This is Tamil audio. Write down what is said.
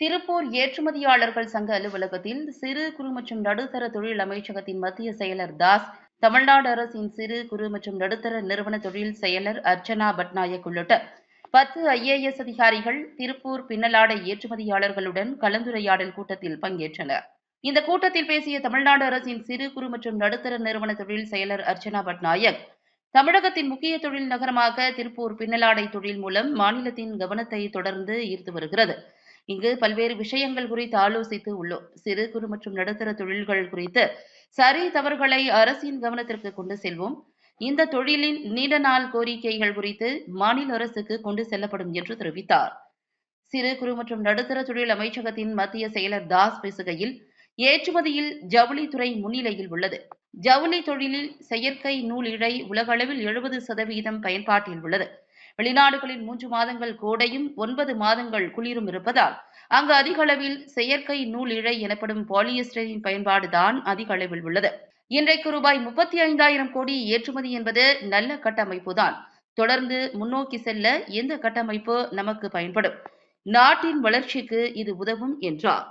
திருப்பூர் ஏற்றுமதியாளர்கள் சங்க அலுவலகத்தில் சிறு குறு மற்றும் நடுத்தர தொழில் அமைச்சகத்தின் மத்திய செயலர் தாஸ் தமிழ்நாடு அரசின் சிறு குறு மற்றும் நடுத்தர நிறுவன தொழில் செயலர் அர்ச்சனா பட்நாயக் உள்ளிட்ட பத்து ஐஏஎஸ் அதிகாரிகள் திருப்பூர் பின்னலாடை ஏற்றுமதியாளர்களுடன் கலந்துரையாடல் கூட்டத்தில் பங்கேற்றனர். இந்த கூட்டத்தில் பேசிய தமிழ்நாடு அரசின் சிறு குறு மற்றும் நடுத்தர நிறுவன தொழில் செயலர் அர்ச்சனா பட்நாயக் தமிழகத்தின் முக்கிய தொழில் நகரமாக திருப்பூர் பின்னலாடை தொழில் மூலம் மாநிலத்தின் கவனத்தை தொடர்ந்து ஈர்த்து வருகிறது. இங்கு பல்வேறு விஷயங்கள் குறித்து ஆலோசித்து உள்ளோம். சிறு குறு மற்றும் நடுத்தர தொழில்கள் குறித்து சரி தவறுகளை அரசின் கவனத்திற்கு கொண்டு செல்வோம். இந்த தொழிலின் நீண்ட நாள் கோரிக்கைகள் குறித்து மாநில அரசுக்கு கொண்டு செல்லப்படும் என்று தெரிவித்தார். சிறு குறு மற்றும் நடுத்தர தொழில் அமைச்சகத்தின் மத்திய செயலர் தாஸ் பேசுகையில் ஏற்றுமதியில் ஜவுளித்துறை முன்னிலையில் உள்ளது. ஜவுளி தொழிலில் செயற்கை நூல் இழை உலகளவில் எழுபது சதவீதம் பயன்பாட்டில் உள்ளது. வெளிநாடுகளில் மூன்று மாதங்கள் கோடையும் ஒன்பது மாதங்கள் குளிரும் இருப்பதால் அங்கு அதிக அளவில் செயற்கை நூல் இழை எனப்படும் பாலியஸ்டரின் பயன்பாடுதான் அதிக அளவில் உள்ளது. இன்றைக்கு ரூபாய் முப்பத்தி ஐந்தாயிரம் கோடி ஏற்றுமதி என்பது நல்ல கட்டமைப்புதான் தொடர்ந்து முன்னோக்கி செல்ல இந்த கட்டமைப்பு நமக்கு பயன்படும்? நாட்டின் வளர்ச்சிக்கு இது உதவும் என்றார்.